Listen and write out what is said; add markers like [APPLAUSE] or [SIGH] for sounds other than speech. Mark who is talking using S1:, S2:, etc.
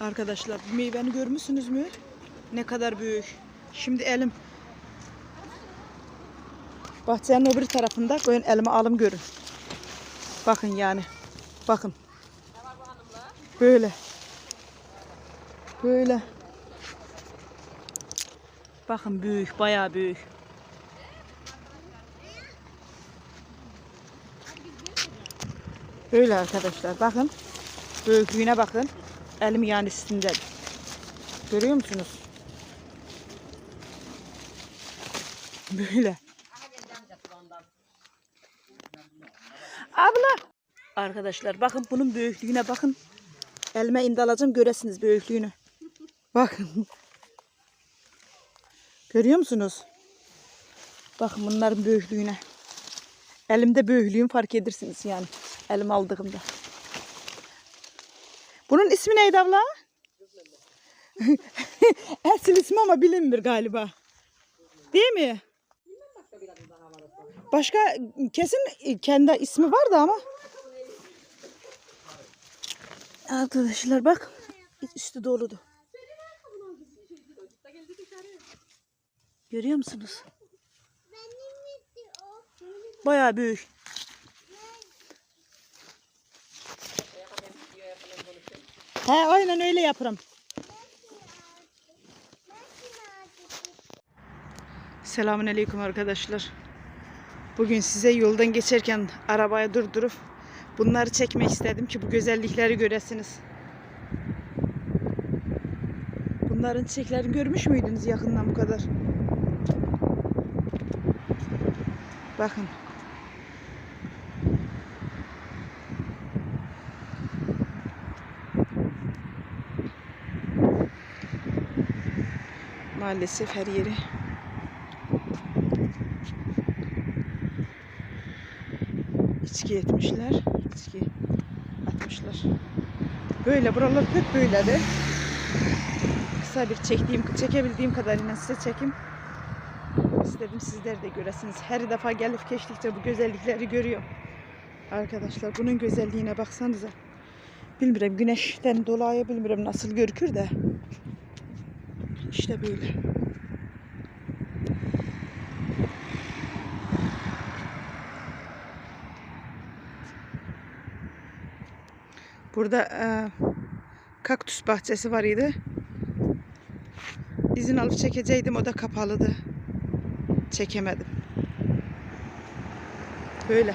S1: Arkadaşlar bu meyveni görmüşsünüz mü? Ne kadar büyük. Şimdi elim bahçenin öbür tarafında koyun elime alım görün. Bakın yani. Bakın. Böyle. Böyle. Bakın büyük, bayağı büyük. Böyle arkadaşlar bakın. Büyüklüğüne bakın. Elim yani üstünde. Görüyor musunuz? Böyle. Abla. Arkadaşlar bakın bunun büyüklüğüne bakın. Elime indalacağım göresiniz büyüklüğünü. Bakın. Görüyor musunuz? Bakın bunların büyüklüğüne. Elimde büyüklüğünü fark edersiniz yani. Elim aldığımda. Bunun ismi neydi abla? [LAUGHS] Esil ismi ama bilinmir galiba. Değil mi? Başka kesin kendi ismi vardı ama. Arkadaşlar bak üstü doludu. Görüyor musunuz? Bayağı büyük. He aynen öyle yaparım. Selamun aleyküm arkadaşlar. Bugün size yoldan geçerken arabaya durdurup bunları çekmek istedim ki bu güzellikleri göresiniz. Bunların çiçeklerini görmüş müydünüz yakından bu kadar? Bakın. Maalesef her yeri içki etmişler. içki atmışlar. Böyle buralar hep böyledir. Kısa bir çektiğim, çekebildiğim kadarıyla size çekim. İstedim sizler de göresiniz. Her defa gelip geçtikçe bu güzellikleri görüyorum. Arkadaşlar bunun güzelliğine baksanıza. Bilmiyorum güneşten dolayı bilmiyorum nasıl görükür de. İşte böyle. Burada e, kaktüs bahçesi var idi. İzin alıp çekeceydim o da kapalıdı. Çekemedim. Böyle.